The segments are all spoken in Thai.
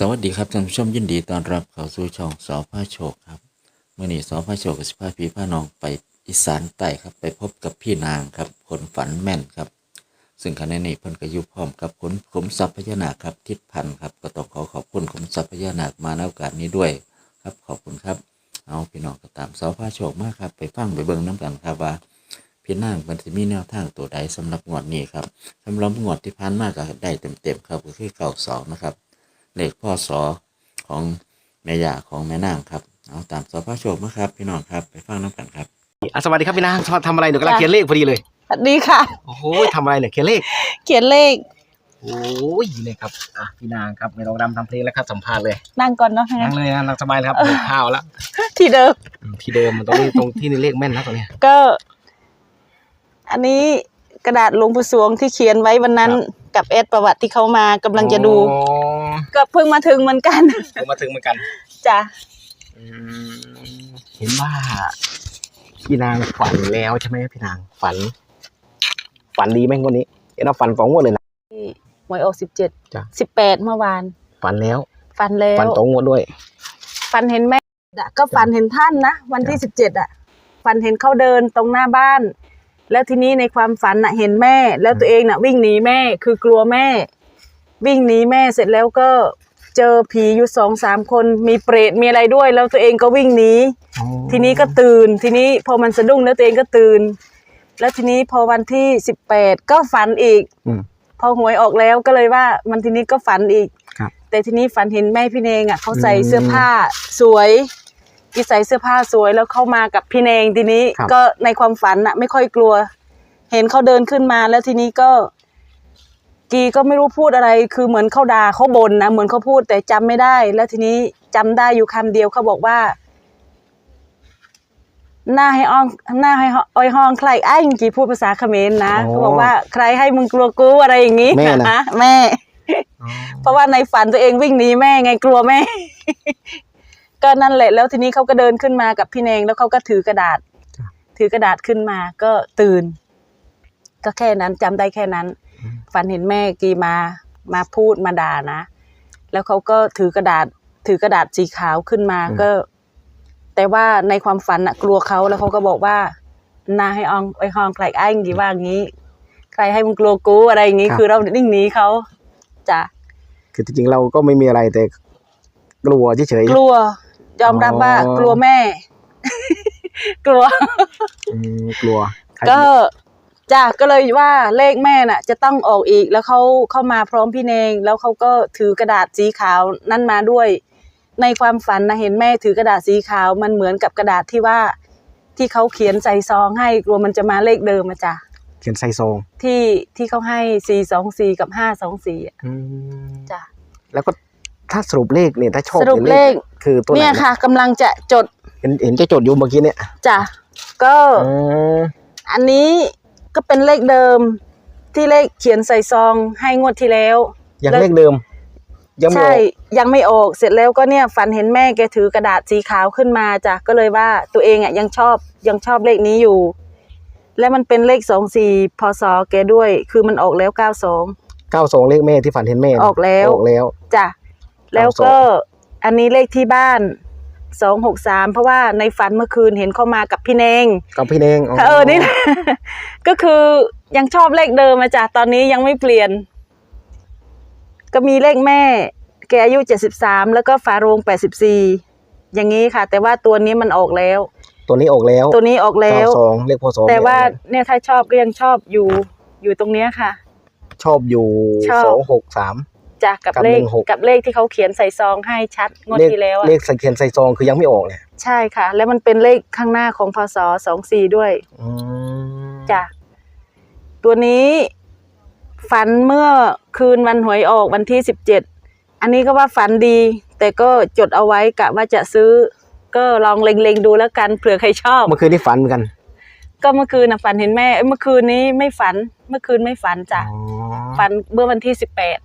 สวัสดีครับท่านผู้ชมยินดีต้อนรับเข้าสู่ช่องสอพระโชคครับเมื่อนี้สอพระโชคกับสิพาพี่พาน้องไปอีสานใต้ครับไปพบกับพี่นางครับคนฝันแม่นครับ ซึ่งขณะนี้เพิ่นก็อยู่พร้อมกับผลขุมทรัพย์พญานาคครับทิศพันธ์ครับก็ต้องขอขอบคุณขุมทรัพย์พญานาคมาในโอกาสนี้ด้วยครับขอบคุณครับเอาพี่น้องก็ตามสอพระโชคมากครับไปฟังไปเบิ่งน้ำกันครับว่าพี่นางมันจะมีแนวทางตัวใดสำหรับงวดนี้ครับสำหรับงวดที่ผ่านมาก็ได้เต็มๆครับก็คือเก่าสองนะครับ เลขพ่อสอของแม่ยาของแม่นางครับเอาตามสอพระโชคมาครับ พี่น้องครับไปฟังน้ำกันครับอะสวัสดีครับพี่นางทำทำอะไรหนูกำลังเขียนเลขพอดีเลยสวัสดีค่ะ โอ้โหทำอะไรเนี่ยเขียนเลข เขียนเลขโอ้ยนี่ครับอะพี่นางครับไม่ต้องรำทำเพลงแล้วครับสัมภาษณ์เลยนั่งก่อนเนาะนั่งเลยนะนั่งสบายเลยครับหิวข้าวแล้วที่เดิมอืมที่เดิมมันตรงนี้ตรงที่นี่เลขแม่นนะตรงเนี้ยก็ อันนี้กระดาษหลวงปู่สวงที่เขียนไว้วันนั้นครับกับเอสประวัติที่เขามากำลังจะดู อ๋อก็เพิ่งมาถึงเหมือนกันผมมาถึงเหมือนกันจ้ะอืมเห็นว่าพี่นางฝันแล้วใช่ไหมพี่นางฝัน ฝันดีไหมงวันนี้เห็นว่าฝันสองงวดเลยนะ หวยออกสิบเจ็ดจ้ะ สิบแปดเมื่อวาน ฝันแล้ว ฟันแล้วฝันสองงวดด้วย ฟันเห็นแม่อะก็ฟันเห็นท่านนะ วันที่สิบเจ็ดอะฟันเห็นเขาเดินตรงหน้าบ้าน แล้วทีนี้ในความฝันน่ะเห็นแม่ แล้วตัวเองน่ะวิ่งหนีแม่คือกลัวแม่ วิ่งหนีแม่เสร็จแล้วก็เจอผีอยู่สองสามคนมีเปรตมีอะไรด้วย แล้วตัวเองก็วิ่งหนีทีนี้ก็ตื่น ทีนี้พอมันสะดุ้งแล้วตัวเองก็ตื่น แล้วทีนี้พอวันที่สิบแปดก็ฝันอีกอืมพอหวยออกแล้วก็เลยว่ามันทีนี้ก็ฝันอีกครับแต่ทีนี้ฝันเห็นแม่พี่เนงอะเขาใส่อืมเสื้อผ้าสวยกีใส่เสื้อผ้าสวยแล้วเข้ามากับพี่เนงทีนี้ครับก็ในความฝันอะ ไม่ค่อยกลัว เห็นเขาเดินขึ้นมาแล้วทีนี้ก็ กีก็ไม่รู้พูดอะไร คือเหมือนเขาด่าเขาบ่นนะ เหมือนเขาพูดแต่จำไม่ได้ แล้วทีนี้จำได้อยู่คำเดียวเขาบอกว่า หน้าให้อ้องหน้าให้อ้อยห้องใครไอ้จริงๆพูดภาษาเขมรนะอ๋อเขาบอกว่าใครให้มึงกลัวกูอะไรอย่างงี้แม่นะแม่ เพราะว่าในฝันตัวเองวิ่งหนีแม่ไงกลัวแม่ ก็นั่นแหละ แล้วทีนี้เขาก็เดินขึ้นมากับพี่เนงแล้วเขาก็ถือกระดาษจ้ะถือกระดาษขึ้นมา ก็ตื่น ก็แค่นั้นจำได้แค่นั้นอืม ฝันเห็นแม่กีมามาพูดมาด่านะ แล้วเขาก็ถือกระดาษ ถือกระดาษสีขาวขึ้นมาก็ แต่ว่าในความฝันน่ะกลัวเขาแล้วเขาก็บอกว่าหนาให้อองไอ้ห้องใครไอ้กี่ว่างี้ ใครให้มึงกลัวกูอะไรอย่างงี้ครับคือเรานิ่งหนีเขาจ้ะคือจริงๆเราก็ไม่มีอะไรแต่ กลัวเฉยกลัวยอมรับว่าอ๋อกลัวแม่ กลัวๆอืมกลัวใครก็ จ้ะก็เลยว่าเลขแม่น่ะ จะต้องออกอีกแล้วเขาเข้ามาพร้อมพี่เนง แล้วเขาก็ถือกระดาษสีขาวนั่นมาด้วย ในความฝันนะเห็นแม่ถือกระดาษสีขาวมันเหมือนกับกระดาษที่ว่า ที่เขาเขียนใส่ซองให้กลัวมันจะมาเลขเดิมอะจ้ะเขียนใส่ซองที่ที่เขาให้สี่สองสี่กับห้าสองสี่อืมจ้ะแล้วก็ถ้าสรุปเลขเนี่ยถ้าชอบสรุปนี่เลขคือตัวไหนเนี่ยนะค่ะกำลังจะจด เห็นเห็นจะจดอยู่เมื่อกี้เนี่ยจ้ะก็อืมอันนี้ ก็เป็นเลขเดิม ที่เลขเขียนใส่ซองให้งวดที่แล้วยังแล้วเลขเดิม ยังไม่อใช่อกยังไม่ออกเสร็จแล้วก็เนี่ยฝันเห็นแม่แกถือกระดาษสีขาวขึ้นมาจ้ะก็เลยว่าตัวเองอะยังชอบยังชอบเลขนี้อยู่ และมันเป็นเลขสองสี่พศแกด้วย คือมันออกแล้วเก้าสอง เก้าสองเลขแม่ที่ฝันเห็นแม่นะออกแล้ว ออกแล้ว จ้ะแล้วก็อันนี้เลขที่บ้าน สองหกสามเพราะว่าในฝันเมื่อคืนเห็นเข้ามากับพี่เนงกับพี่เนงเออนี่ก็คือยังชอบเลขเดิมมาจ้ะตอนนี้ยังไม่เปลี่ยน ก็มีเลขแม่ แกอายุเจ็ดสิบสามแล้วก็ฝาโรงแปดสิบสี่อย่างนี้ค่ะ แต่ว่าตัวนี้มันออกแล้ว ตัวนี้ออกแล้ว ตัวนี้ออกแล้วเก้าสองเลขพศแต่ว่าเนี่ยเนี่ยถ้าชอบก็ยังชอบอยู่อยู่ตรงเนี้ยค่ะ ชอบอยู่ชอบสองหกสาม จ้ะกับกับเลข16 กับเลขที่เขาเขียนใส่ซองให้ชัดงวดเลขที่แล้วอะเลขใส่เขียนใส่ซองคือยังไม่ออกเนี่ยใช่ค่ะ แล้วมันเป็นเลขข้างหน้าของพศสองสี่ด้วยอืมจ้ะตัวนี้ฝันเมื่อคืนวันหวยออกวันที่สิบเจ็ดอันนี้ก็ว่าฝันดี แต่ก็จดเอาไว้กะว่าจะซื้อ ก็ลองเล็งๆดูแล้วกันเผื่อใครชอบ เมื่อคืนที่ฝันเหมือนกันก็เมื่อคืนนะฝันเห็นแม่เอ้ยเมื่อคืนนี้ไม่ฝันเมื่อคืนไม่ฝันจ้ะอ๋อฝันเมื่อวันที่สิบแปด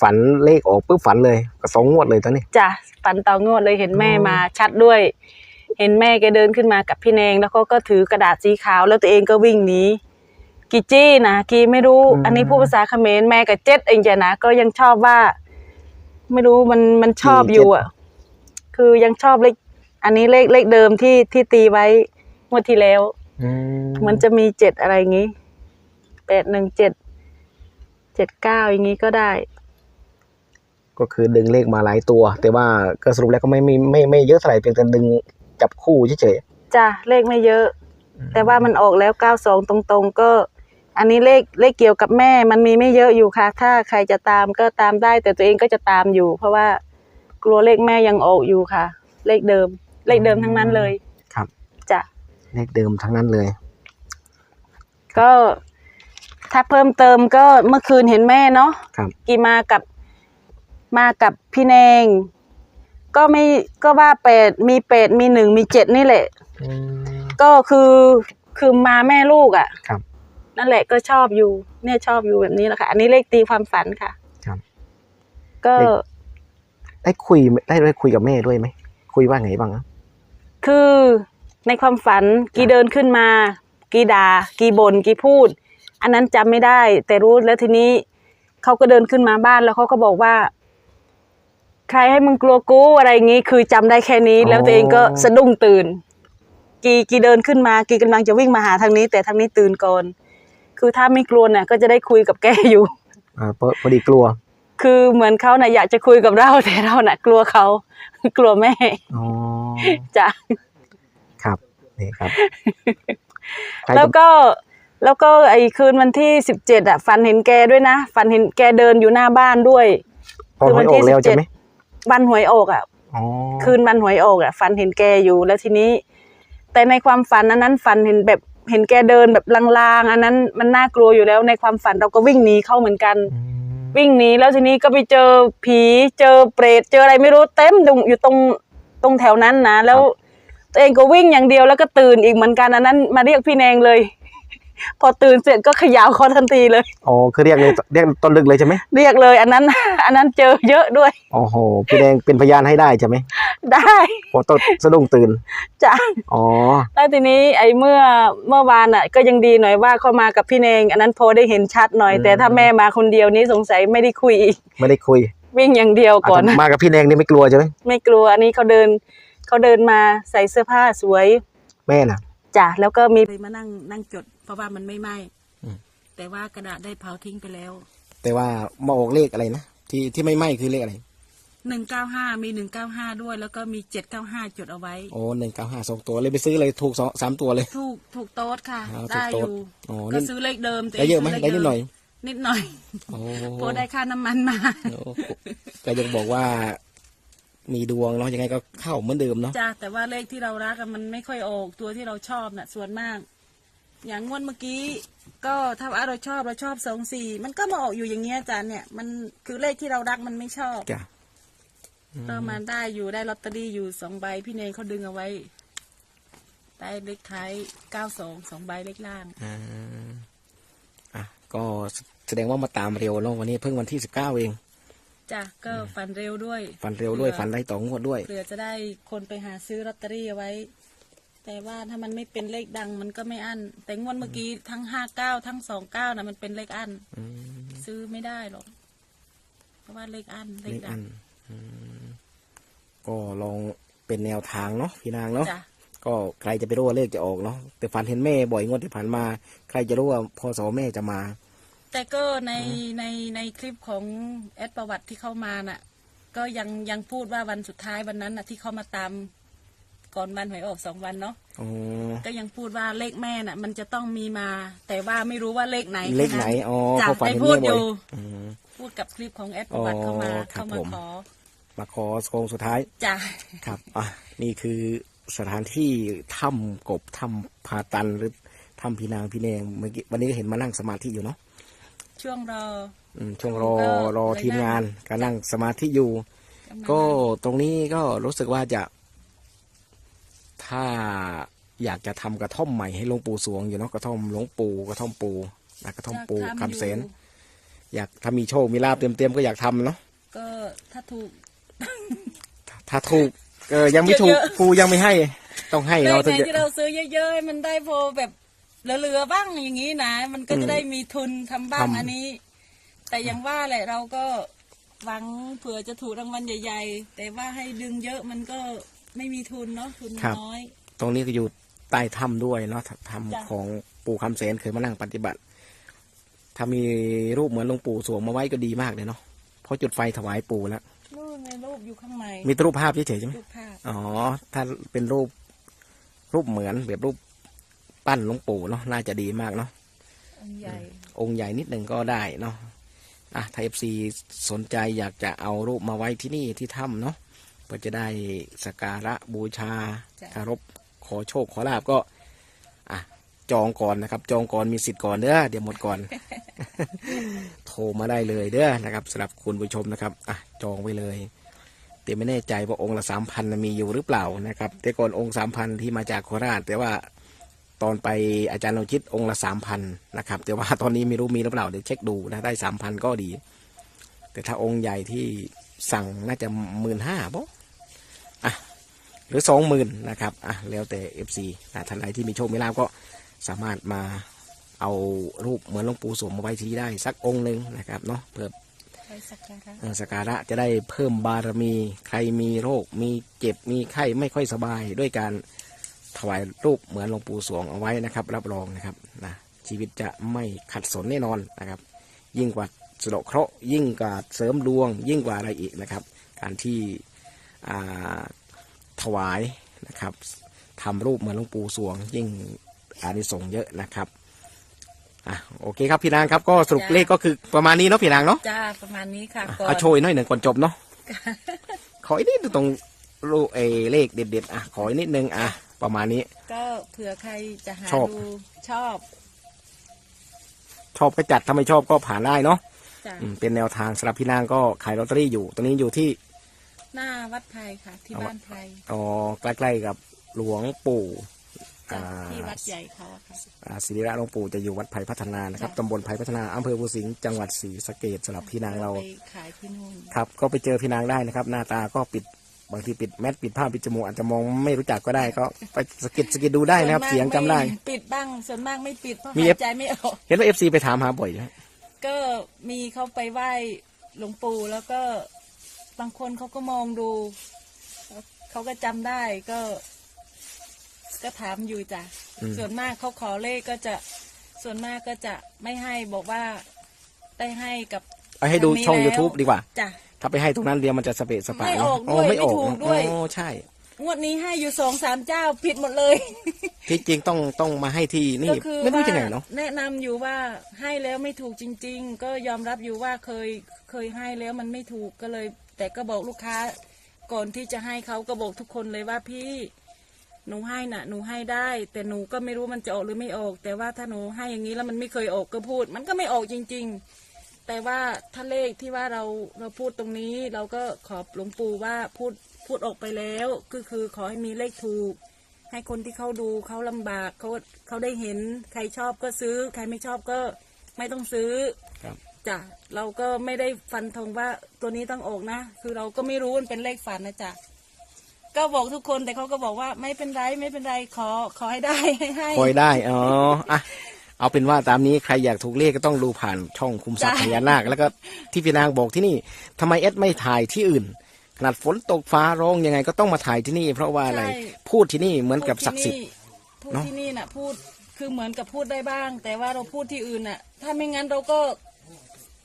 ฝันเลขออกปุ๊บฝันเลยก็สองงวดเลยตอนนี้จ้ะฝันเตางวดเลยเห็นแม่อ๋อมาชัดด้วย เห็นแม่แกเดินขึ้นมากับพี่แนงแล้วเขาก็ถือกระดาษสีขาวแล้วตัวเองก็วิ่งหนีกีจี้นะกีไม่รู้ อันนี้พูดภาษาเขมรแม่กับเจ็ดเองจ้ะนะก็ยังชอบว่า ไม่รู้มันมันชอบสี่อยู่เจ็ดอะ คือยังชอบเลขอันนี้เลขเลขเดิมที่ที่ตีไว้งวดที่แล้วอืมมันจะมีเจ็ดอะไรอย่างงี้แปดหนึ่งเจ็ดเจ็ดเก้าอย่างงี้ก็ได้ ก็คือดึงเลขมาหลายตัว แต่ว่าก็สรุปแล้วก็ไม่ไม่ไม่ไม่เยอะเท่าไหร่เพียงแต่ดึงจับคู่เฉยจ้ะเลขไม่เยอะๆแต่ว่ามันออกแล้วเก้าสองตรงๆ ก็ อันนี้เลขเลขเกี่ยวกับแม่ มันมีไม่เยอะอยู่ค่ะ ถ้าใครจะตามก็ตามได้ แต่ตัวเองก็จะตามอยู่ เพราะว่ากลัวเลขแม่ยังออกอยู่ค่ะ เลขเดิม เลขเดิมทั้งนั้นเลยครับ จ้ะเลขเดิมทั้งนั้นเลย ก็ถ้าเพิ่มเติมก็เมื่อคืนเห็นแม่เนาะครับกี่มากับ มากับพี่แนง ก็ไม่ก็ว่าแปดมีแปดมีหนึ่งมีเจ็ดนี่แหละ อืมก็คือคือมาแม่ลูกอะ่ะ ครับ นั่นแหละก็ชอบอยู่ เนี่ยชอบอยู่แบบนี้แหละค่ะ อันนี้เลขตีความฝันค่ะครับก็เลข ได้คุยได้ได้คุยกับแม่ด้วยไหมคุยว่าไงบ้างอะคือในความฝันกีเดินขึ้นมา กีดากีบนกีพูด อันนั้นจำไม่ได้ แต่รู้แล้วทีนี้เขาก็เดินขึ้นมาบ้านแล้วเขาก็บอกว่า ใครให้มึงกลัวกูอะไรอย่างงี้ คือจำได้แค่นี้ แล้วตัวเองก็สะดุ้งตื่น กีกีเดินขึ้นมา กีกำลังจะวิ่งมาหาทางนี้ แต่ทางนี้ตื่นก่อน คือถ้าไม่กลัวน่ะ ก็จะได้คุยกับแกอยู่ อ่าพอพอดีกลัว คือเหมือนเขาน่ะอยากจะคุยกับเราแต่เราน่ะ กลัวเขา กลัวแม่อ๋อ จ้ะ ครับนี่ครับใครแล้วจะก็แล้วก็ไอ้คืนวันที่สิบเจ็ดอะฝันเห็นแกด้วยนะฝันเห็นแกเดินอยู่หน้าบ้านด้วย พอหวยออกแล้วใช่ไหม วันหวยออกอะอ๋อคืนวันหวยออกอะฝันเห็นแกอยู่แล้วทีนี้ แต่ในความฝันอันนั้นฝันเห็นแบบเห็นแกเดินแบบลางๆ อันนั้นมันน่ากลัวอยู่แล้วในความฝันเราก็วิ่งหนีเข้าเหมือนกันอืมวิ่งหนีแล้วทีนี้ก็ไปเจอผีเจอเปรตเจออะไรไม่รู้เต็มอยู่ตรงตรงแถวนั้นนะแล้วตัวเองก็วิ่งอย่างเดียวแล้วก็ตื่นอีกเหมือนกันอันนั้น มาเรียกพี่แนงเลย พอตื่นเสร็จก็เขยาวคอทันทีเลย อ๋อคือเรียกเลยเรียกต้นลึกเลยใช่ไหมเรียกเลย อันนั้น อันนั้นเจอเยอะด้วย โอ้โหพี่แดงเป็นพยานให้ได้ใช่ไหมได้พอต้นสะดุ้งตื่นจ้ะอ๋อแล้วทีนี้ไอ้เมื่อเมื่อวานอะ ก็ยังดีหน่อยว่าเข้ามากับพี่แนง อันนั้นพอได้เห็นชัดหน่อยอืมแต่ถ้าแม่มาคนเดียวนี้สงสัยไม่ได้คุยอีกไม่ได้คุย วิ่งอย่างเดียวก่อนอะมากับพี่แดงนี่ไม่กลัวใช่ไหมไม่กลัวอันนี้เขาเดินเขาเดินมาใส่เสื้อผ้าสวย แม่น่ะจ้ะแล้วก็มีมานั่งนั่งจด เพราะว่ามันไม่ไหม้อืมแต่ว่ากระดาษได้เผาทิ้งไปแล้ว แต่ว่ามาออกเลขอะไรนะที่ที่ไม่ไหม้คือเลขอะไรหนึ่งเก้าห้ามีหนึ่งเก้าห้าด้วย แล้วก็มีเจ็ดเก้าห้าจดเอาไว้โอ้หนึ่งเก้าห้าสองตัวเลยไปซื้อเลยถูกสองสามตัวเลย ถูกถูกโต๊ดค่ะอ๋อถูกได้โต๊อดยู่อ๋อก็นี่ซื้อเลขเดิมแต่ได้เยอะไหมซื้ได้นิดหน่อย นิดหน่อยโอ้พอได้ค่าน้ำมันมาโอ้ก็ยังบอกว่า มีดวงเนาะยังไงก็เข้าเหมือนเดิมเนาะจ้าแต่ว่าเลขที่เรารักอะมันไม่ค่อยออกตัวที่เราชอบน่ะส่วนมาก อย่างงวดเมื่อกี้ ก็ถ้าว่าเราชอบเราชอบสองสี่มันก็มาออกอยู่อย่างเงี้ยจ้าเนี่ยมันคือเลขที่เรารักมันไม่ชอบจ้ะก็มาได้อยู่ได้ลอตเตอรี่อยู่สองใบพี่เนยเขาดึงเอาไว้ ได้เลขท้ายเก้าสองสองใบเลขล่าง อ่าอะก็แสดงว่ามาตามเร็วเนาะวันนี้เพิ่งวันที่สิบเก้าเอง จ้ะก็ฝันเร็วด้วยฝันเร็วด้วย ฝันได้ต่องวดด้วย เผื่อจะได้คนไปหาซื้อลอตเตอรี่เอาไว้ แต่ว่าถ้ามันไม่เป็นเลขดังมันก็ไม่อั้นแต่งวดเมื่อกี้ทั้งห้าเก้าทั้งสองเก้านะมันเป็นเลขอั้นอืมซื้อไม่ได้หรอกเพราะว่าเลขอั้นเลเลขขดัอังนอืมก็ลองเป็นแนวทางเนาะพี่นางเนาะจ้ะก็ใครจะไปรู้ว่าเลขจะออกเนาะแต่ฝันเห็นแม่บ่อยงวดที่ผ่านมา ใครจะรู้ว่าพอสอแม่จะมา แต่ก็ในในในคลิปของแอดประวัติที่เข้ามาน่ะ ก็ยังยังพูดว่าวันสุดท้ายวันนั้นน่ะ ที่เขามาตาม ก่อนวันหวยออกสองวันเนาะอ๋อก็ยังพูดว่าเลขแม่น่ะ มันจะต้องมีมา แต่ว่าไม่รู้ว่าเลขไหนเลขไหนอ๋อจ้ะเขาฝันได้เห็นพูดแม่อบ่อยยู่อืมพูดกับคลิปของแอดประวัติเข้ามาอ๋อครับเข้ามาผมขอมาขอโค้งสุดท้ายจ้ะครับอะนี่คือสถานที่ถ้ำกบถ้ำพาตันหรือถ้ำพีนางพีแนงเมื่อกี้วันนี้ก็เห็นมานั่งสมาธิอยู่เนาะช่วงรออืมช่วงรอก็รอเลยทีมงานนั่งก็นั่งสมาธิอยู่มาก็ตรงนี้ก็รู้สึกว่าจะ ถ้าอยากจะทำกระท่อมใหม่ให้หลวงปู่สวงอยู่เนาะกระท่อมหลวงปู่กระท่อมปู่นะกระท่อมปู่อยากทำคำเสนอยู่อยากถ้ามีโชคมีลาบเต็มๆก็อยากทำเนาะก็ถ้าถูก ถ้าถูกเออยังไม่ถูกเยอะๆปู่ยังไม่ให้ ต้องให้เลเราขถึงไหนจะที่เราซื้อเยอะๆให้มันได้พอแบบเหลือๆบ้างอย่างนี้นะ มันก็อืจะมได้มีทุนทำบ้างทำอันนี้ แต่อย่างว่าแหละเราก็หวังเผื่อจะถูกรางวัลใหญ่ ๆ แต่ว่าให้ดึงเยอะมันก็ ไม่มีทุนเนาะทุนครับ น้อย ตรงนี้ก็อยู่ใต้ถ้ำด้วยเนาะถ้ำจ้ะของปู่คำเสนเคยมานั่งปฏิบัติ ถ้ามีรูปเหมือนหลวงปู่สวมมาไว้ก็ดีมากเลยเนาะเพราะจุดไฟถวายปู่แล้ว นู่นในรูปอยู่ข้างในมีรูปภาพเฉยๆใช่ไหมรูปภาพ อ๋อ ถ้าเป็นรูป รูปเหมือนแบบรูปปั้นหลวงปู่เนาะน่าจะดีมากเนาะองค์ใหญ่ องค์ใหญ่นิดหนึ่งก็ได้เนาะอะไทยเอฟซีสนใจอยากจะเอารูปมาไว้ที่นี่ที่ถ้ำเนาะ เพื่อจะได้สักการะบูชาจ้ะ คารพขอโชคขอลาบก็อะจองก่อนนะครับ จองก่อนมีสิทธิ์ก่อนเด้อเดี๋ยวหมดก่อน โทรมาได้เลยเด้อนะครับสำหรับคุณผู้ชมนะครับอะจองไว้เลยแต่ไม่แน่ใจว่าองค์ละสามพันมีอยู่หรือเปล่านะครับ แต่ก่อนองค์สามพันที่มาจากโคราช แต่ว่าตอนไปอาจารย์ลงชิดองค์ละสามพันนะครับ แต่ว่าตอนนี้ไม่รู้มีหรือเปล่าเดี๋ยวเช็คดูนะได้สามพันก็ดี แต่ถ้าองค์ใหญ่ที่สั่งน่าจะหมื่นห้าบ่ อะหรือสองหมื่นนะครับอะแล้วแต่เอฟซีนะท่านใดที่มีโชคมีลาภก็สามารถมาเอารูปเหมือนหลวงปู่สวมมาไว้ที่นี่ได้สักองค์หนึ่งนะครับเนาะเพื่อไปสักการะเอ่อสักการะจะได้เพิ่มบารมี ใครมีโรค มีเจ็บมีไข้ไม่ค่อยสบาย ด้วยการถวายรูปเหมือนหลวงปู่สวงเอาไว้นะครับ รับรองนะครับนะชีวิตจะไม่ขัดสนแน่นอนนะครับ ยิ่งกว่าสะเดาะเคราะห์ยิ่งกว่าเสริมดวง ยิ่งกว่าอะไรอีกนะครับ การที่อ่า ถวายนะครับทำรูปเหมือนหลวงปู่สวง ยิ่งอานิสงส์เยอะนะครับอะโอเคครับพี่นางครับก็สรุปเลขก็คือประมาณนี้เนาะพี่นางเนาะจ้าประมาณนี้ค่ะอะก่อนเอาโชยหน่อยหนึ่งก่อนจบเนาะขออีกนิดตรงรูปเออเลขเด็ดๆอะขออีกนิดนึงอะประมาณนี้ ก็เผื่อใครจะหาชอบ ดูชอบ ชอบก็จัดถ้าไม่ชอบก็ผ่านได้เนาะจ้ะ อืมเป็นแนวทางสำหรับพี่นางก็ขายลอตเตอรี่อยู่ตรงนี้อยู่ที่ หน้าวัดไทยค่ะ ที่เอาบ้านไทยอ๋อใกล้ๆกับหลวงปู่จ้ะอ่าที่วัดใหญ่เขาอะค่ะอ่าศิริระหลวงปู่จะอยู่วัดไผ่พัฒนานะครับจ้ะตำบลไผ่พัฒนาอำเภอภูสิงห์จังหวัดศรีสะเกดสำหรับพี่นางเราไปขายที่นู่นครับก็ไปเจอพี่นางได้นะครับ หน้าตาก็ปิดบางทีปิดแมสปิดผ้าปิดจมูกอาจจะมองไม่รู้จักก็ได้ก็ไปสะกิดสะกิดดูได้นะครับส่วเสียงจำได้ม่ปิดบ้างส่วนมากไม่ปิดเพราะมีหา F ยใจไม่ออก เห็นว่าเอฟซีไปถามหาบ่อยนะก็มีเขาไปไหว้หลวงปู่แล้วก็ บางคนเขาก็มองดู เขาก็จำได้ก็ ก็ถามอยู่จ้ะ อืม ส่วนมากเขาขอเลขก็จะ ส่วนมากก็จะไม่ให้บอกว่าได้ให้กับเอาให้ดูทางนี้ช่องแล้ว YouTube ดีกว่า จ้ะ ถ้าไปให้ตรงนั้นเดียวมันจะสเปะสปะไม่เนาะออกด้วยไม่ออกไม่ถูกด้วยอ๋อใช่ งวดนี้ให้อยู่สองสามเจ้าผิดหมดเลย ที่จริงต้องต้องมาให้ที่นี่ ก็คือไม่รู้ว่าจะไงเนาะแนะนำอยู่ว่าให้แล้วไม่ถูกจริง ๆ ก็ยอมรับอยู่ว่าเคยเคยให้แล้วมันไม่ถูกก็เลย แต่ก็บอกลูกค้าก่อนที่จะให้เขาก็บอกทุกคนเลยว่าพี่หนูให้น่ะ หนูให้ได้ แต่หนูก็ไม่รู้มันจะออกหรือไม่ออก แต่ว่าถ้าหนูให้อย่างนี้แล้วมันไม่เคยออกก็พูด มันก็ไม่ออกจริง ๆ แต่ว่าถ้าเลขที่ว่าเราเราพูดตรงนี้ เราก็ขอบหลวงปู่ว่าพูดพูดออกไปแล้วก็คือขอให้มีเลขถูก ให้คนที่เขาดูเขาลำบากเขาเขาได้เห็น ใครชอบก็ซื้อ ใครไม่ชอบก็ไม่ต้องซื้อ จ้ะเราก็ไม่ได้ฟันธงว่าตัวนี้ต้องออกนะ คือเราก็ไม่รู้มันเป็นเลขฝันนะจ๊ะก็บอกทุกคนแต่เขาก็บอกว่าไม่เป็นไรไม่เป็นไรขอขอให้ได้ให้ให้คอยได้ อ๋ออะเอาเป็นว่าตามนี้ใครอยากถูกเลขก็ต้องดูผ่านช่องคุมทรัพย์จ้ะพญานาค แล้วก็ที่พี่นางบอกที่นี่ทำไมเอสไม่ถ่ายที่อื่น ขนาดฝนตกฟ้าร้องยังไงก็ต้องมาถ่ายที่นี่ เพราะว่าอะไรพูดที่นี่เหมือนกับศักดิ์สิทธิ์พูดเนอะที่นี่น่ะ พูดคือเหมือนกับพูดได้บ้าง แต่ว่าเราพูดที่อื่นน่ะ ถ้าไม่งั้นเราก็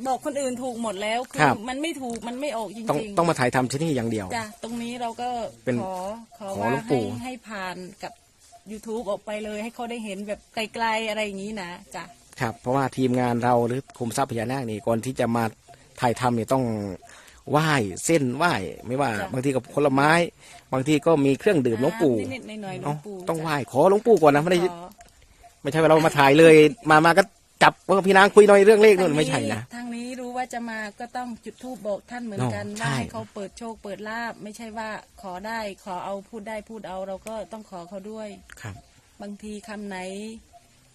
บอกคนอื่นถูกหมดแล้วคืครับมันไม่ถูกมันไม่ออกจต้องริงๆต้องมาถ่ายทำที่นี่อย่างเดียว จ้ะตรงนี้เราก็เป็นขอขอขอว่าหลวงปู่ ให้ให้ผ่านกับ YouTube ออกไปเลยให้เขาได้เห็นแบบไกลๆอะไรอย่างนี้นะจ้ะครับเพราะว่าทีมงานเราหรือคุมทรัพย์พญานาคนี่ก่อนที่จะมาถ่ายทำเนี่ยต้องไหว้เส้นไหว้ไม่ว่าจ้ะบางทีกับผลไม้ บางทีก็มีเครื่องดื่มหลวงปู่นิดๆหน่อยๆหลวเนาะงปู่ต้องไหว้จ้ะขอหลวงปู่ก่อนนะไม่ได้ขอไม่ใช่ว่าเรามาถ่ายเลย มามาก็ จับว่าพี่นางคุยหน่อยเรื่องเลขนู่นไม่ใช่นะ ทางนี้รู้ว่าจะมาก็ต้องจุดธูปบอกท่านเหมือนกันเนาะว่าใช่ให้เขาเปิดโชคเปิดลาบไม่ใช่ว่าขอได้ขอเอาพูดได้พูดเอาเราก็ต้องขอเขาด้วยครับ บางทีคำไหน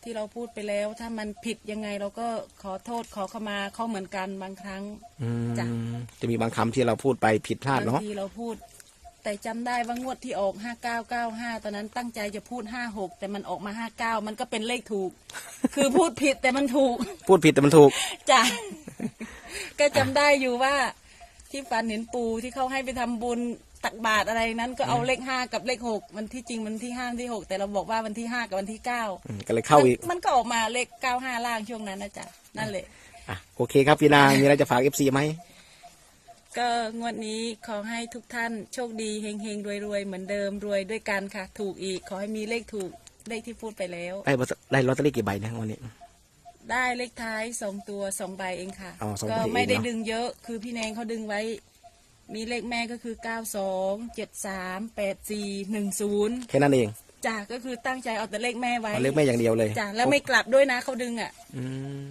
ที่เราพูดไปแล้ว ถ้ามันผิดยังไงเราก็ขอโทษขอเข้ามาเขาเหมือนกันบางครั้งอืมจ้ะจะมีบางคำที่เราพูดไปผิดพลาดบางเนาะทีเราพูด แต่จำได้ว่างวดที่ออกห้าเก้าเก้าห้าตอนนั้นตั้งใจจะพูดห้าหกแต่มันออกมาห้าเก้ามันก็เป็นเลขถูก คือพูดผิดแต่มันถูก พูดผิดแต่มันถูก จ้ะ ก็จำได้อยู่ว่า ที่ฝันเห็นปูที่เขาให้ไปทำบุญตักบาตรอะไรนั้น ก็เอาเลขห้ากับเลขหกมันที่จริงมันที่ห้าที่หกแต่เราบอกว่าวันที่ห้ากับวันที่เก้าอืมก็เลยเข้าอีก มันมันก็ออกมาเลขเก้าห้าล่างช่วงนั้นนะจ๊ะนั่นแหละ อะโอเคครับพี่นางมีอะไรจะฝากเอฟซีไหม ก็งวดนี้ขอให้ทุกท่านโชคดีเฮงเฮงรวยรวยๆเหมือนเดิมรวยด้วยกันค่ะ ถูกอีก ขอให้มีเลขถูกเลขที่พูดไปแล้ว ได้บได้ลอตเตอรี่กี่ใบนะวันนี้ ได้เลขท้ายสองตัวสองใบเองค่ะ อ๋อสองใบก็เองไม่ได้เนอะ ดึงเยอะคือพี่แนงเขาดึงไว้ มีเลขแม่ก็คือเก้าสองเจ็ดสามแปดสี่หนึ่งศูนย์แค่นั้นเองจ้ะก็คือตั้งใจเอาแต่เลขแม่ไว้เอาเลขแม่อย่างเดียวเลยจ้ะแล้วไม่กลับด้วยนะเขาดึงอะ อืม